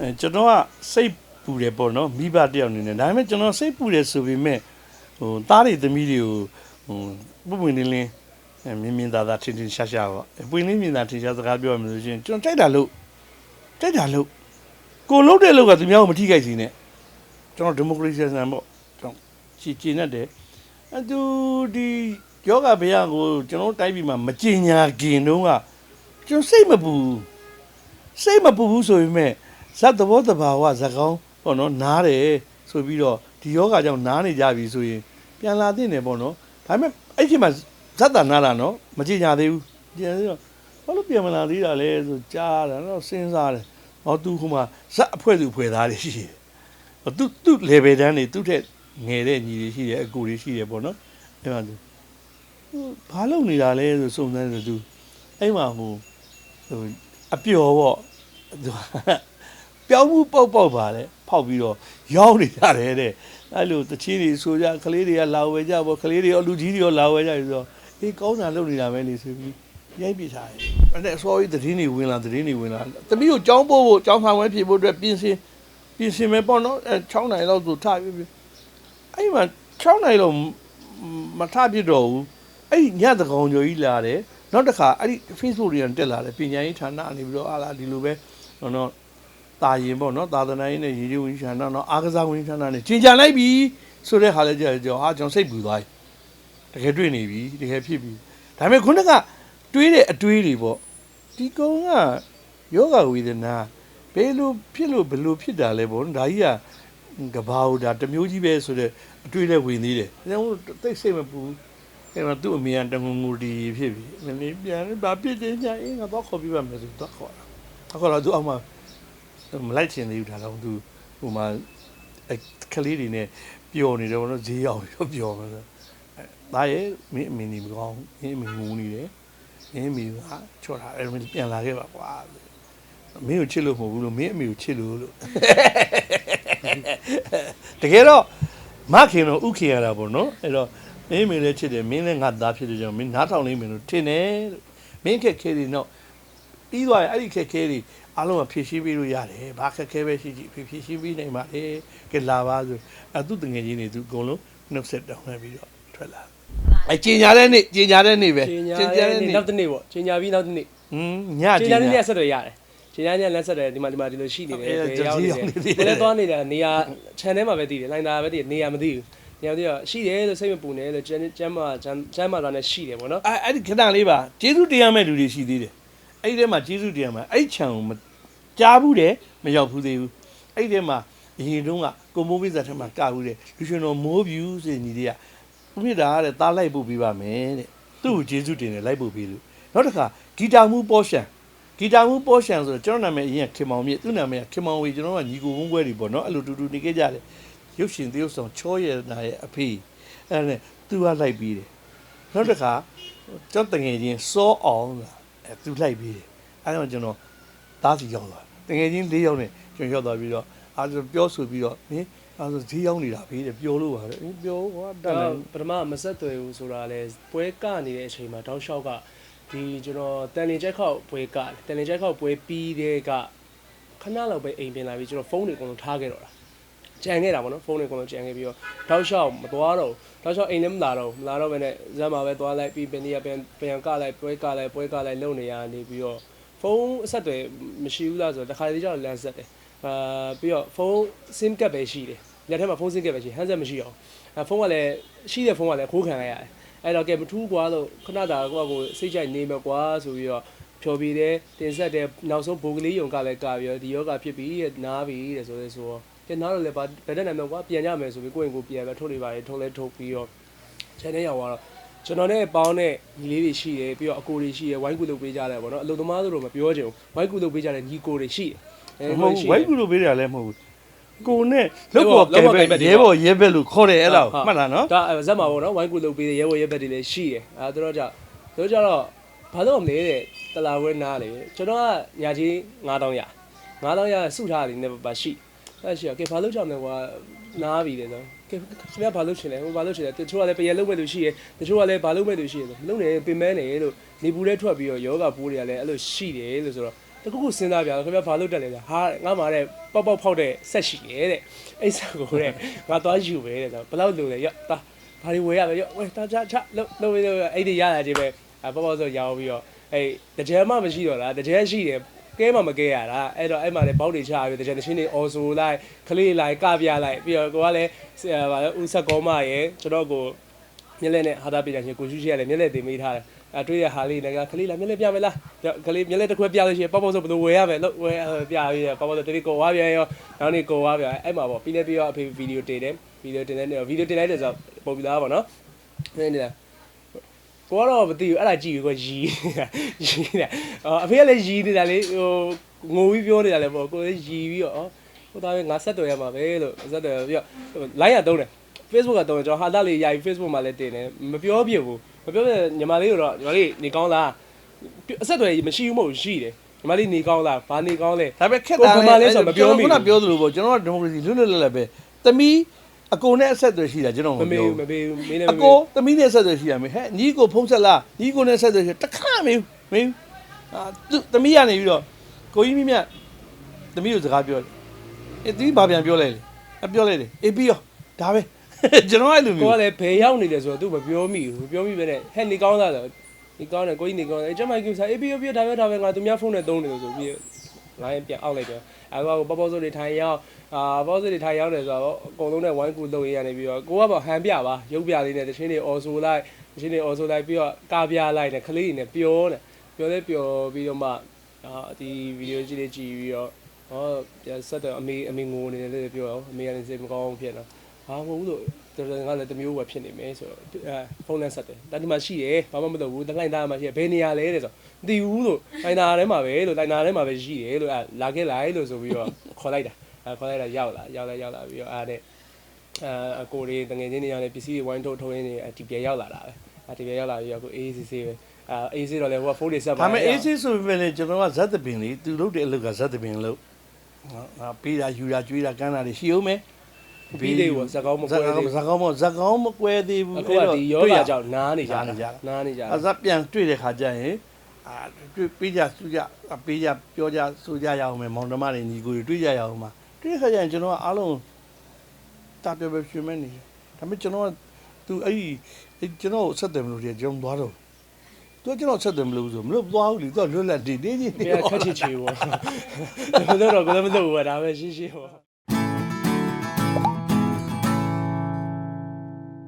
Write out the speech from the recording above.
အဲကျွန်တော်ကစိတ်ပူတယ်ပေါ့နော်မိဘတယောက်အနေနဲ့ဒါပေမဲ့ကျွန်တော်စိတ်ပူတယ်ဆိုပေမဲ့ဟိုသားတွေသမီးတွေကိုဟိုပွပွင့်လင်းလင်းအဲမြင်မြင်သာသာထင်ထင်ရှားရှားပေါ့ပွင့်လင်းမြင်သာထင်ရှားစကားပြောရမယ်ဆိုရင်ကျွန်တော်တိုက်တာလို့တိုက်တာလို့ကိုလုံးတဲ့လောက်ကသူများကိုမထိခိုက်စီနဲ့ကျွန်တော်ဒီမိုကရေစီဆန်ပေါ့ကျွန်တော်ချီချီနေတယ်အတူဒီယောဂဗျာကိုကျွန်တော်တိုက်ပြီးမှမကြင်ညာခင်တုန်းကကျွန်တော်စိတ်မပူဘူးစိတ်မပူဘူးဆိုပေမဲ့ ဇတ်သဘောတဘာဝဇကောင်းပေါ့နော်နားတယ်ဆိုပြီးတော့ဒီယောဂကြောင့်နားနေကြပြီဆိုရင်ပြန်လာသိနေပေါ့နော်ဒါပေမဲ့အဲ့ဒီမှာဇတ်တာနားလာနော်မကြင်ညာသေးဘူးပြန်ပြီးတော့ဘာလို့ပြန်မလာသေးတာလဲဆိုကြားတာနော်စဉ်းစားတယ်ဟောသူခုမှဇတ်အဖွဲ့သူဖွဲ့သားတွေရှိတယ်ဟောသူသူ level တန်းတွေသူ့ထက်ငယ်တဲ့ညီတွေရှိတယ်အကူတွေရှိတယ်ပေါ့နော်အဲ့မှာသူဟိုဘာလုပ်နေတာလဲဆိုစုံစမ်းတယ်သူအဲ့မှာဟိုဟိုအပျော်ပေါ့သူ ပြောင်းမှုပေါက်ပေါက်ပါလေဖောက်ပြီးတော့ရောင်းနေကြတယ်တဲ့အဲ့လိုတချင်းတွေဆိုကြကလေးတွေကလာဝဲကြပေါ့ကလေးတွေရောလူကြီးတွေရောလာဝဲကြပြီဆိုတော့အေးကောင်းတာလုပ်နေတာပဲလေဆိုပြီးရိုက်ပြထားတယ်အဲ့ဒါ sorry သတင်းတွေဝင်လာသတင်းတွေဝင်လာတမီးကိုကြောင်းပို့ဖို့ကြောင်းဆောင်ဝဲဖြစ်ဖို့အတွက်ပြင်ဆင်ပြင်ဆင်မယ်ပေါ့နော်အဲ6နိုင်လောက်ဆိုထားပြီပြီအဲ့မှာ6နိုင်လောက်မထားပြတော့ဘူးအဲ့ညတကောင်ကျော်ကြီးလာတယ်နောက်တစ်ခါအဲ့ဒီ Facebook တွေကတက်လာတယ်ပညာရေးဌာနအနေပြီးတော့အာလာဒီလိုပဲတော့ တော့တာရင်ပေါ့နော်သာသနာရေးနဲ့ရည်ရည်ဝင်ဌာနတော့အားကစားဝင်ဌာနနဲ့ကျင်ကြံလိုက်ပြီဆိုတဲ့ဟာလည်းကြာကြောဟာကျွန်တော်စိတ်ပူသွားပြီတကယ်တွေ့နေပြီတကယ်ဖြစ်ပြီဒါပေမဲ့ခုနကတွေးတဲ့အတွေးတွေပေါ့ဒီကောင်ကယောဂဝေဒနာဘယ်လိုဖြစ်လို့ဘယ်လိုဖြစ်တာလဲပေါ့နော်ဒါကြီးကကဘာဟိုဒါတစ်မျိုးကြီးပဲဆိုတဲ့အတွေးလည်းဝင်သေးတယ်ဒါကြောင့်တိတ်စိတ်မပူအဲ့တော့သူ့အမေကတငုံငူတီဖြစ်ပြီမင်းပြန်ဘာဖြစ်တယ်ညာအင်းကတော့ခေါ်ပြပါမယ်ဆိုတော့ခေါ်တာခေါ်တော့သူအောက်မှာ မလိုက်ချင်သေးဘူးဒါတော့သူဟိုမှာအဲကလေးတွေနဲ့ပျော်နေတယ်ဘောနော်ဈေးရောက်ပြီးတော့ပျော်မှာဆိုအဲဒါရဲ့မင်းအမင်းကြီးမကောင်းမင်းအမင်းငူနေတယ်မင်းအမင်းကချော့တာအဲပြန်လာခဲ့ပါကွာမင်းကိုချစ်လို့မဟုတ်ဘူးလို့မင်းအမေကိုချစ်လို့လို့တကယ်တော့မခင်တော့ဥခင်ရတာပေါ့နော်အဲ့တော့မင်းအမေလည်းချစ်တယ်မင်းလည်းငါသားဖြစ်တယ်ကြောင့်မင်းနားထောင်နေမင်းလို့ထင်တယ်လို့မင်းခက်ခဲတွေတော့ ပြီးသွားရင်အဲ့ဒီခက်ခဲတွေအားလုံးကဖြည့်ရှင်းပေးလို့ရတယ်ဘာခက်ခဲပဲရှိရှိဖြည့်ဖြည့်ရှင်းပေးနိုင်ပါလေကဲလာပါဆိုအဲသူတငယ်ချင်းတွေသူအကုန်လုံးနှုတ်ဆက်တောင်းလိုက်ပြီးတော့ထွက်လာအဲကျင်ညာတဲ့နေ့ကျင်ညာတဲ့နေ့ပဲချိန်ညာတဲ့နေ့နောက်တစ်နေ့ပေါ့ချိန်ညာပြီးနောက်တစ်နေ့ဟင်းညချိန်ကျညာင်တဲ့နေ့ညာကဆက်တွေ့ရတယ်ချိန်ညာတဲ့နေ့ဆက်တွေ့ဒီမှာဒီမှာဒီလိုရှိနေတယ်အဲဘယ်ရောက်ဒီနေရောက်နေသေးတယ်တယ်ဘယ်လဲသွားနေတာနေရာ channel မှာပဲတည်တယ်လိုင်းတာပဲတည်တယ်နေရာမသိဘူးနေရာမသိတော့ရှိတယ်လို့စိတ်မပူနဲ့လို့ကျန်းကျန်းမာကျန်းကျန်းမာတာနဲ့ရှိတယ်ပေါ့နော်အဲအဲ့ဒီခဏလေးပါကျေးဇူးတရားမဲ့လူတွေရှိသေးတယ် အဲ့ဒီထဲမှာကျေးဇူးတရားမဲ့အဲ့ခြံကိုမကြားဘူးတယ်မရောက်ဘူးသေးဘူးအဲ့ဒီထဲမှာအရင်တုန်းကကိုမိုးပိဇာထဲမှာကဘူးတယ်လူရှင်တော်မိုးဗျူးစင်ကြီးတွေကဦးမြင့်တာကတဲ့သားလိုက်ပို့ပေးပါမယ်တဲ့သူ့ကိုကျေးဇူးတင်တယ်လိုက်ပို့ပေးလို့နောက်တစ်ခါဂီတာမူပေါ်ရှန်ဂီတာမူပေါ်ရှန်ဆိုတော့ကျွန်တော်နာမည်အရင်ခင်မောင်မြင့်သူ့နာမည်ကခင်မောင်ဝေကျွန်တော်ကညီကိုဝန်းပွဲတွေပေါ့နော်အဲ့လိုတူတူနေခဲ့ကြတယ်ရုပ်ရှင်သရုပ်ဆောင်ချောရနာရဲ့အဖေအဲ့ဒါနဲ့သူကလိုက်ပြီးတယ်နောက်တစ်ခါကျွန်တော်တငယ်ချင်းစောအောင်လားအဲ သူလိုက်ပြီးတယ်အဲ့ဒါကျွန်တော်သားစီရောက်သွားတငယ်ချင်း၄ယောက်နဲ့ကျွန်တော်ရောက်သွားပြီးတော့အားဆိုပြောဆိုပြီးတော့မင်းအားဆိုဈေးရောက်နေတာဖေးတယ်ပြောလို့ပါလေအင်းပြောဟောတက်တယ်ပထမမဆက်သွယ်ဘူးဆိုတာလဲပွဲကနေတဲ့အချိန်မှာတောက်လျှောက်ကဒီကျွန်တော်တန်လင်ချက်ခောက်ပွဲကတန်လင်ချက်ခောက်ပွဲပြီးတဲ့ကခဏလောက်ပဲအိမ်ပြင်လာပြီးကျွန်တော်ဖုန်းတွေအကုန်လုံးထားခဲ့တော့တာ ကြံခဲ့တာပေါ့နော်ဖုန်းတွေအကုန်လုံးကြံခဲ့ပြီးတော့တောက်လျှောက်မသွားတော့တောက်လျှောက်အိမ်လည်းမလာတော့မလာတော့ဘဲနဲ့ဇက်မှာပဲသွားလိုက်ပြီးပင်ဒီကပြန်ပြန်ကလိုက်ပွဲကလိုက်ပွဲကလိုက်လုံနေရနေပြီးတော့ဖုန်းအဆက်တွေမရှိဘူးလားဆိုတော့တခါတည်းကျတော့လမ်းဆက်တယ်အာပြီးတော့ဖုန်း SIM ကတ်ပဲရှိတယ်လက်ထက်မှာဖုန်း SIM ကတ်ပဲရှိ handset မရှိအောင်အဲဖုန်းကလည်းရှိတဲ့ဖုန်းကလည်းခိုးခံလိုက်ရတယ်အဲ့တော့ကဲမထူးကွာလို့ခဏတာကိုယ့်ကိုယ်စိတ်ကြိုက်နေမယ်ကွာဆိုပြီးတော့ဖြော်ပြီးတယ်တင်ဆက်တယ်နောက်ဆုံးဘိုးကလေးယုံကလည်းကပြီးတော့ဒီယောဂဖြစ်ပြီးတဲ့နားပြီးတဲ့ဆိုလဲဆိုတော့ ကဲနားတော့လည်းဗာဘယ်တဲ့နာမည်ကွာပြန်ကြမယ်ဆိုပြီးကိုယ့်ရင်ကိုယ်ပြန်ပဲထုတ်နေပါလေထုတ်လဲထုတ်ပြီးတော့ channel ရောက်သွားတော့ကျွန်တော်နဲ့ပေါင်းတဲ့ညီလေးတွေရှိတယ်ပြီးတော့အကိုတွေရှိတယ်ဝိုင်းကူလုပ်ပေးကြတယ်ပေါ့နော်အလုပ်သမားတို့တော့မပြောချင်ဘူးဝိုင်းကူလုပ်ပေးကြတဲ့ညီကိုတွေရှိတယ်မဟုတ်ရှိဝိုက်ကူလို့ပေးတယ်လည်းမဟုတ်ဘူးကိုနဲ့လုတ်ပေါ်ကဲပဲရဲဘော်ရဲဘက်လို့ခေါ်တယ်အဲ့ဒါမှတ်လားနော်ဒါဇက်မှာပေါ့နော်ဝိုင်းကူလုပ်ပေးတဲ့ရဲဘော်ရဲဘက်တွေလည်းရှိတယ်အဲတို့တော့ကြတို့ကြတော့ဘာလို့မလဲတဲ့တလာဝဲနားလေကျွန်တော်ကညာကြီး9000ရ9000ရစုထားတယ်နေပါရှိ အဲ့ရှိရကဲဘာလို့ကြောင်လဲကွာနားပြီလေနော်ကဲခင်ဗျာဘာလို့ရှင်လဲဟိုဘာလို့ရှင်လဲတချို့ကလည်းပရလုံးမဲ့လို့ရှိရတချို့ကလည်းဘာလို့မဲ့လို့ရှိရမလုံးနေပင်မဲနေလို့နေပူတဲ့ထွက်ပြီးတော့ယောဂပိုးတွေကလည်းအဲ့လိုရှိတယ်လို့ဆိုတော့တခုခုစဉ်းစားပြတော့ခင်ဗျာဘာလို့တက်လဲလဲဟာငါမှတဲ့ပေါက်ပေါက်ဖောက်တဲ့ဆက်ရှိတယ်တဲ့အဲ့ဆက်ကိုတဲ့ငါသွားယူပဲတဲ့ဆိုဘယ်လောက်လိုလဲရော့တာဘာတွေဝယ်ရလဲရော့ဝယ်တာချချလုံးလုံးလုံးအဲ့ဒီရတာကြီးပဲပေါက်ပေါက်ဆိုရောင်းပြီးတော့အဲ့တကြဲမှမရှိတော့လားတကြဲရှိတယ် ကဲမှမကဲရတာအဲ့တော့အဲ့မှာလည်းဘောက်တွေချပြီးတကြဲတချင်းတွေအော်ဆိုလိုက်ခလေးလိုက်ကပြလိုက်ပြီးတော့ကိုကလည်းဗာလဲဦးဆက်ကောမရဲ့ကျွန်တော်ကိုမျက်လက်နဲ့ဟာတာပြကြရှင်ကိုရှုရှိရလဲမျက်လက်တင်မိထားတယ်အဲတွေ့ရဟာလေးလည်းခလေးလာမျက်လက်ပြမယ်လားကလေးမျက်လက်တစ်ခွက်ပြလို့ရှိရင်ပေါ့ပေါ့ဆိုဘယ်လိုဝယ်ရမယ်လို့ဝယ်ပြပြီးပေါ့ပေါ့ဆိုတတိကိုဝါပြန်ရောနောက်နေ့ကိုဝါပြန်အဲ့မှာပေါ့ပြီးလဲပြီးတော့အဖေဗီဒီယိုတင်တယ်ဗီဒီယိုတင်တဲ့နေ့ဗီဒီယိုတင်လိုက်တယ်ဆိုတော့ပုံပြသားပါနော်နေနေလား ကိုကတော့မသိဘူးအဲ့ဒါကြည့်ပြီးကိုရီးရီးတယ်အဖေကလည်းရီးနေတာလေဟိုငိုပြီးပြောနေတာလေပေါ့ကိုလည်းရီးပြီးတော့ဟိုသားပဲငါဆက်တော်ရမှာပဲလို့ဆက်တော်ပြီးတော့ line ရတုံးတယ် Facebook ကတော့ကျွန်တော်ဟာတာလေးရိုက် Facebook မှာလည်းတင်တယ်မပြောပြဘူးမပြောပြညီမလေးတို့ညီမလေးနေကောင်းလားအဆက်အသွယ်မရှိဘူးမဟုတ်ရှိတယ်ညီမလေးနေကောင်းလားဘာနေကောင်းလဲဒါပေမဲ့ခက်ကိုတာဘယ်မှာလဲဆိုတော့မပြောမိဘူးခုနပြောသလိုပေါ့ကျွန်တော်ကဒီမိုကရေစီလွတ်လွတ်လပ်လပ်ပဲသမီး အကုန်နဲ့အဆက်အသွယ်ရှိတာကျွန်တော်မမမေပြောဘူးမဘူးမေဘူးမင်းလည်းအမမေကိုဘူးသမီးနဲ့ဆက်သွယ်ရှိရမယ်ဟဲ့ညီကိုဖုံးဆက်လားညီကိုနဲ့ဆက်သွယ်ရှိတခါမေးဘူးမေးဘူးအာသူသမီးကနေပြီးတော့ကိုကြီးမိမြတ်သမီးကိုစကားပြောတယ်အေးသမီးဘာပြန်ပြောလိုက်လဲအပြောလိုက်တယ်အေးပြီးရောဒါပဲကျွန်တော်အဲ့လိုကိုမျိုးကလည်းဘယ်ရောက်နေလဲဆိုတော့ तू မပြောမိဘူးမပြောမိပဲနဲ့ဟဲ့နေကောင်းလားဆိုနေကောင်းတယ်ကိုကြီးနေကောင်းတယ်အကျမကြီးစားအေးပြီးပြီးဒါပဲဒါပဲငါသူများဖုန်းနဲ့သုံးနေလို့ဆိုပြီး ငါရင်ပြန်အောက်လိုက်တယ်အဲကောပေါပေါစိုးတွေထိုင်ရောက်အာပေါစိုးတွေထိုင်ရောက်တယ်ဆိုတော့အကုန်လုံးနဲ့ဝိုင်းကူလုပ်ရရနေပြီးတော့ကိုကပေါ့ဟန်ပြပါရုပ်ပြလေးနဲ့တချင်းတွေအော်ဆိုလိုက်တချင်းတွေအော်ဆိုလိုက်ပြီးတော့ကာပြလိုက်တယ်ခလေးတွေနဲ့ပြောတယ်ပြောလဲပြောပြီးတော့မှအာဒီဗီဒီယိုကြီးလေးကြည့်ပြီးတော့ဟောပြန်ဆက်တော့အမေအမေငိုနေတယ်လို့ပြောတော့အမေကလည်းစိတ်မကောင်းဖြစ်တော့ ဘာမဟုတ်လို့တော်တော်ငါလည်းတမျိုးပဲဖြစ်နေမယ်ဆိုတော့အဲဖုန်းနဲ့ဆက်တယ်တန်ဒီမှာရှိတယ်ဘာမှမလုပ်ဘူးတလိုင်းသားမှာရှိတယ်ဘယ်နေရာလဲတဲ့ဆိုမသိဘူးလို့လိုင်းသားထဲမှာပဲလို့လိုင်းသားထဲမှာပဲရှိတယ်လို့အဲလာခဲ့လိုက်လို့ဆိုပြီးတော့ခေါ်လိုက်တာအဲခေါ်လိုက်တာရောက်လာရောက်လာရောက်လာပြီးတော့အားတဲ့အဲအကိုတွေတငယ်ချင်းတွေရောက်နေပစ္စည်းတွေဝိုင်းထုတ်ထုတ်ရင်းနေဒီပြေရောက်လာတာပဲအဲဒီပြေရောက်လာပြီးတော့ကိုအေးအေးဆေးဆေးပဲအဲအေးဆေးတော့လေဟိုကဖုန်းတွေဆက်ပါဒါပေမဲ့အေးစစ်ဆိုပေမဲ့လည်းကျွန်တော်ကဇက်သပင်လေးသူလုပ်တဲ့အလုပ်ကဇက်သပင်လို့ငါပေးတာယူတာကျွေးတာကမ်းတာတွေရှိအောင်မယ် ပြီးသေးဘူးဇက်ကောင်းမဇက်ပွဲကောင်းသေးဇက်ကောင်းမဇက်ကောင်းမကွဲသေးဘူးအခုကဒီယောဂကြောင့်နားနေကြတာနားနေကြတာအဇက်ပြန်တွေ့တဲ့ခါကျရင်အာတွေ့ပေးကြစူကြပေးကြပြောကြစူကြရအောင်မယ်မောင်နှမတွေညီကိုတွေတွေ့ကြရအောင်မှာတွေ့တဲ့ခါကျရင်ကျွန်တော်ကအားလုံးတာပြောပဲရှင်မဲနေတယ်ဒါပေမဲ့ကျွန်တော်ကသူအဲ့ဒီအဲ့ကျွန်တော်ဆက်တယ်မလို့တည်းကျွန်တော်သွားတော့သူကကျွန်တော်ဆက်တယ်မလို့ဆိုမလို့သွားဘူးလေသူကလွတ်လပ်တည်နေနေဘယ်ခက်ချစ်ချေပေါ့ဘယ်လိုတော့ကိုလည်းမလုပ်ဘူးဒါပဲရှင်းရှင်းပေါ့